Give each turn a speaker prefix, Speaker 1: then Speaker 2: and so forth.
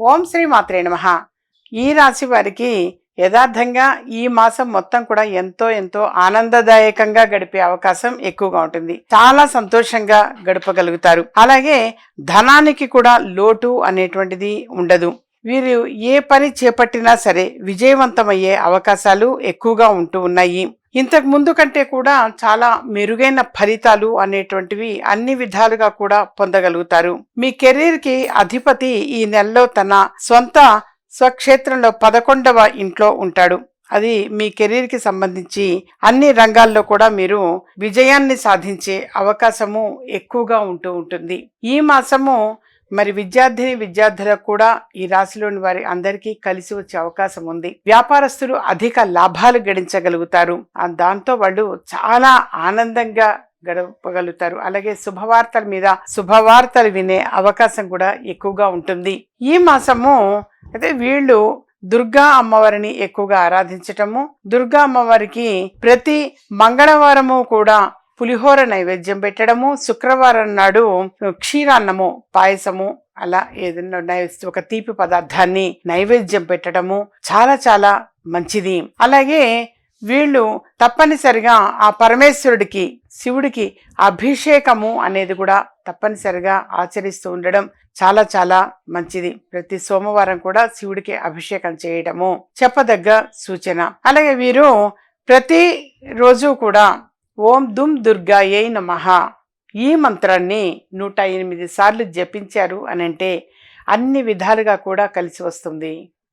Speaker 1: ఓం శ్రీ మాత్రే నమ. ఈ రాశి వారికి యథార్థంగా ఈ మాసం మొత్తం కూడా ఎంతో ఎంతో ఆనందదాయకంగా గడిపే అవకాశం ఎక్కువగా ఉంటుంది. చాలా సంతోషంగా గడపగలుగుతారు. అలాగే ధనానికి కూడా లోటు అనేటువంటిది ఉండదు. వీరు ఏ పని చేపట్టినా సరే విజయవంతమయ్యే అవకాశాలు ఎక్కువగా ఉంటూ ఉన్నాయి. ఇంతకు ముందు కంటే కూడా చాలా మెరుగైన ఫలితాలు అనేటువంటివి అన్ని విధాలుగా కూడా పొందగలుగుతారు. మీ కెరీర్కి అధిపతి ఈ నెలలో తన సొంత స్వక్షేత్రంలో పదకొండవ ఇంట్లో ఉంటాడు. అది మీ కెరీర్కి సంబంధించి అన్ని రంగాల్లో కూడా మీరు విజయాన్ని సాధించే అవకాశము ఎక్కువగా ఉంటూ ఉంటుంది. ఈ మాసము మరి విద్యార్థిని విద్యార్థులకు కూడా ఈ రాశిలోని వారి అందరికీ కలిసి వచ్చే అవకాశం ఉంది. వ్యాపారస్తులు అధిక లాభాలు గడించగలుగుతారు. దాంతో వాళ్ళు చాలా ఆనందంగా గడపగలుగుతారు. అలాగే శుభవార్తల మీద శుభవార్తలు వినే అవకాశం కూడా ఎక్కువగా ఉంటుంది. ఈ మాసము అయితే వీళ్ళు దుర్గా అమ్మవారిని ఎక్కువగా ఆరాధించటము దుర్గా అమ్మవారికి ప్రతి మంగళవారము కూడా పులిహోర నైవేద్యం పెట్టడము శుక్రవారం నాడు క్షీరాన్నము పాయసము అలా ఏదైనా నైవేద్యం ఒక తీపి పదార్థాన్ని నైవేద్యం పెట్టడము చాలా చాలా మంచిది. అలాగే వీళ్ళు తప్పనిసరిగా ఆ పరమేశ్వరుడికి శివుడికి అభిషేకము అనేది కూడా తప్పనిసరిగా ఆచరిస్తూ ఉండడం చాలా చాలా మంచిది. ప్రతి సోమవారం కూడా శివుడికి అభిషేకం చేయడము చెప్పదగ్గ సూచన. అలాగే వీరు ప్రతి రోజు కూడా ఓం దుమ్ దుర్గాయై నమః. ఈ మంత్రాన్ని నూట ఎనిమిది సార్లు జపించారు అనంటే అన్ని విధాలుగా కూడా కలిసి వస్తుంది.